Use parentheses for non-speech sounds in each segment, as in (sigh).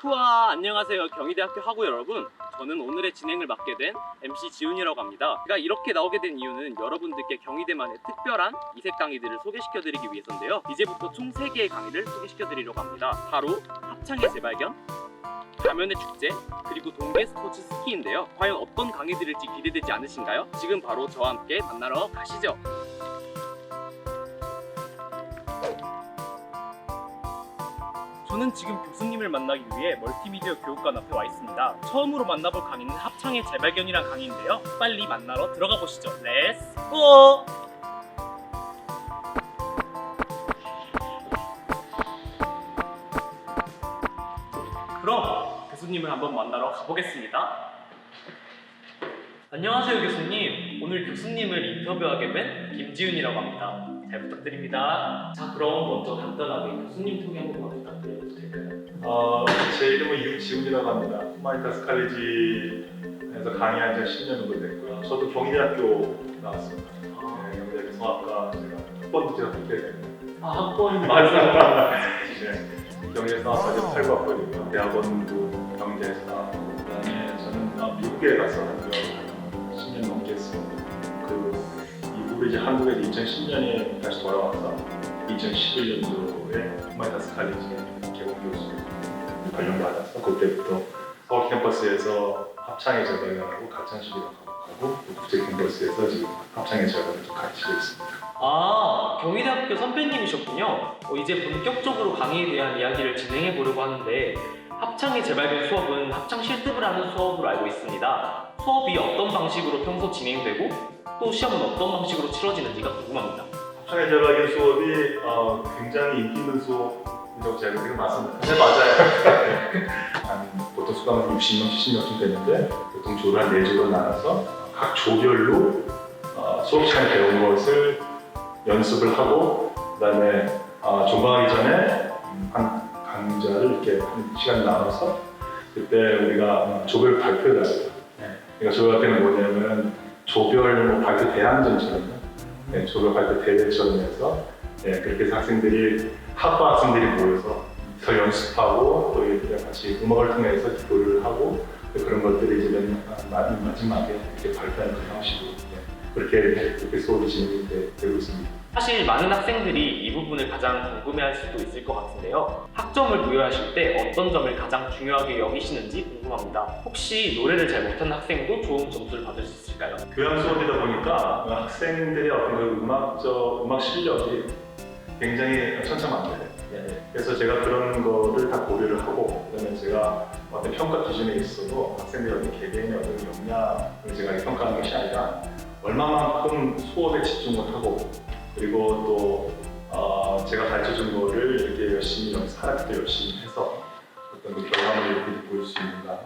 후아 안녕하세요. 경희대학교 학우 여러분. 저는 오늘의 진행을 맡게 된 MC 지훈이라고 합니다. 제가 이렇게 나오게 된 이유는 여러분들께 경희대만의 특별한 이색 강의들을 소개시켜드리기 위해서인데요. 이제부터 총 3개의 강의를 소개시켜드리려고 합니다. 바로 합창의 재발견 가면의 축제 그리고 동계 스포츠 스키인데요. 과연 어떤 강의들일지 기대되지 않으신가요? 지금 바로 저와 함께 만나러 가시죠 저는 지금 교수님을 만나기 위해 멀티미디어 교육관 앞에 와 있습니다. 처음으로 만나볼 강의는 합창의 재발견이란 강의인데요. 빨리 만나러 들어가 보시죠. 렛츠 고! 그럼 교수님을 한번 만나러 가보겠습니다. 안녕하세요 교수님. 오늘 교수님을 인터뷰하게 된 김지훈이라고 합니다. 잘 부탁드립니다. 자 그럼 먼저 간단하게 교수님 소개 한 번만 부탁드려도 될까요? 어, 제 이름은 이지훈이라고 합니다. 후마니타스 칼리지에서 강의한 지 10년 정도 됐고요. 저도 경희대학교 나왔습니다. 아, 네, 경희대학교 성악과 제가 학번도 제가 붙게 됐는데 아 학번 맞아요. 네, 경희대 성악과에서 8구 학번이고요. 대학원도 경희대에서 나왔고 그다음에 저는 어, 미국에 10 이제 한국에 2010년에 다시 돌아와서 2011년도에 후마니타스 칼리지 개공 교수 발령받아서 그때부터 서울 캠퍼스에서 합창의 재발견하고 가창시기도 하고 국제 캠퍼스에서 지금 합창의 재발을 좀 가르치고 있습니다. 아 경희대학교 선배님이셨군요. 어, 이제 본격적으로 강의에 대한 이야기를 진행해 보려고 하는데 합창의 재발견 수업은 합창 실습을 하는 수업으로 알고 있습니다. 수업이 어떤 방식으로 평소 진행되고 또 시험은 어떤 방식으로 치러지는지가 궁금합니다. 합창의 재발견 수업이 어, 굉장히 인기 있는 수업이라고 제가 지금 맞습니다. 네 맞아요. (laughs) 한 보통 수강은 60명, 70명쯤 되는데 보통 조를 한 4조로 나눠서 각 조별로 어, 수업 시간에 배운 것을 연습을 하고 그다음에 어, 종강하기 전에 음, 한 강좌를 이렇게 한 시간 나눠서 그때 우리가 어, 조별 발표를 하죠. 그러니까 조별 발표는 뭐냐면 조별 뭐 발표 대항전처럼요. 네, 조별 발표 대회처럼 해서 네, 그렇게 해서 학생들이 학과 학생들이 모여서 더 연습하고 또 이렇게 같이 음악을 통해서 기도를 하고 또 그런 것들을 이제 마지막에 이렇게 발표하는 그런 형식으로 네, 그렇게 그렇게 수업이 진행이 되- 되고 있습니다. 사실 많은 학생들이 이 부분을 가장 궁금해할 수도 있을 것 같은데요. 학점을 부여하실 때 어떤 점을 가장 중요하게 여기시는지 궁금합니다. 혹시 노래를 잘 못하는 학생도 좋은 점수를 받을 수 있을까요? 교양 수업이다 보니까 학생들의 어떤 그 음악적 음악 실력이 굉장히 천차만별해요. 그래서 제가 그런 거를 다 고려를 하고 그다음에 제가 어떤 평가 기준에 있어도 학생들의 어떤 개개인의 어떤 역량을 제가 평가하는 것이 아니라 얼마만큼 수업에 집중을 하고 그리고 또 어, 제가 가르쳐준 거를 이렇게 열심히 연습, 하나부터 열심히 해서 어떤 그 결과물을 이렇게 볼수 있는가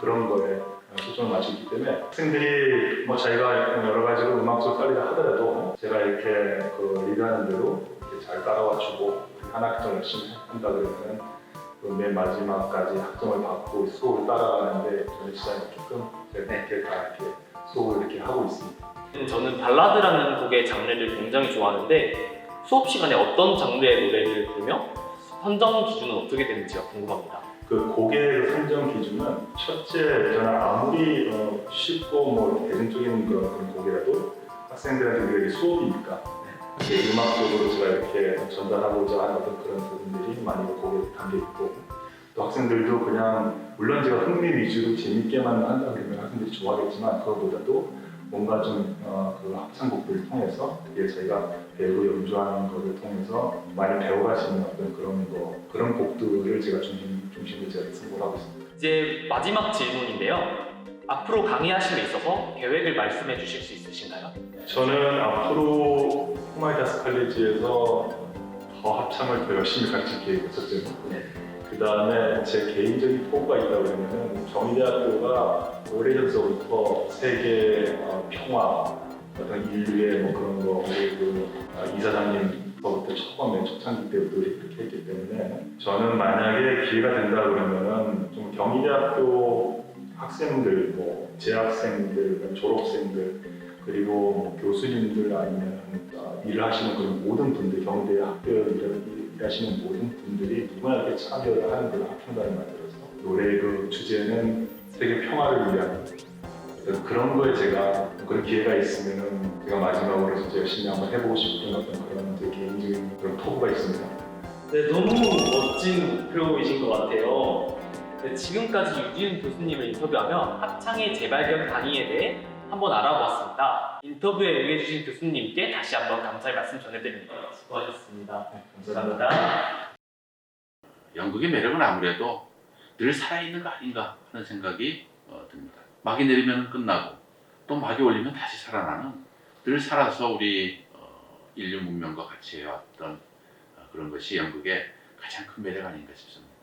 그런 거에 초점을 맞추기 때문에 학생들이 뭐 자기가 여러 가지로 음악적 관리를 하더라도 제가 이렇게 그 리드하는 대로 이렇게 잘 따라와 주고 한 학점 열심히 한다 그러면 그맨 마지막까지 학점을 받고 수업을 따라가는데 저는 시간이 조금 제가 이렇게 다 이렇게 수업을 이렇게 하고 있습니다. 저는 발라드라는 곡의 장르를 굉장히 좋아하는데 수업 시간에 어떤 장르의 노래를 부르며 선정 기준은 어떻게 되는지가 궁금합니다. 그 곡의 선정 기준은 첫째 저는 아무리 어, 쉽고 뭐 대중적인 그런, 곡이라도 학생들한테 이게 수업이니까 이렇게 음악적으로 제가 이렇게 전달하고자 하는 어떤 그런 부분들이 많이 그 곡에 담겨 있고 또 학생들도 그냥 물론 제가 흥미 위주로 재밌게만 한다 그러면 학생들이 좋아하겠지만 그것보다도 뭔가 좀 어, 그 합창곡들을 통해서 이게 저희가 배우고 연주하는 거를 통해서 많이 배워가시는 어떤 그런 거 그런 곡들을 제가 중심 중심으로 제가 승부를 하고 있습니다. 이제 마지막 질문인데요. 앞으로 강의하심에 있어서 계획을 말씀해 주실 수 있으신가요? 저는 앞으로 후마이다스 칼리지에서 더 합창을 더 열심히 가르칠 계획이 첫째로 그 다음에 제 개인적인 포부가 있다고 그러면은 경희대학교가 오래전서부터 세계 어, 평화 어떤 인류의 뭐 그런 거 우리 그 어, 이사장님서부터 처음에 초창기 때부터 이렇게 했기 때문에 저는 만약에 기회가 된다 그러면은 좀 경희대학교 학생들 뭐 재학생들 졸업생들 그리고 뭐 교수님들 아니면 어, 일을 하시는 그런 모든 분들 경대 학교 일- 일하시는 모든 분들이 누구나 이렇게 참여를 하는 그런 합창단을 만들어서 올해 그 주제는 세계 평화를 위한 그런 거에 제가 그런 기회가 있으면은 제가 마지막으로 진짜 열심히 한번 해보고 싶은 어떤 그런 제 개인적인 그런 포부가 있습니다. 네, 너무 멋진 목표이신 것 같아요. 네, 지금까지 유지훈 교수님을 인터뷰하며 합창의 재발견 강의에 대해 한번 알아보았습니다. 인터뷰에 응해주신 교수님께 다시 한번 감사의 말씀 전해드립니다. 수고하셨습니다. 감사합니다. 연극의 매력은 아무래도 늘 살아있는 거 아닌가 하는 생각이 어, 듭니다. 막이 내리면 끝나고 또 막이 올리면 다시 살아나는 늘 살아서 우리 어, 인류 문명과 같이 해왔던 어, 그런 것이 연극의 가장 큰 매력 아닌가 싶습니다.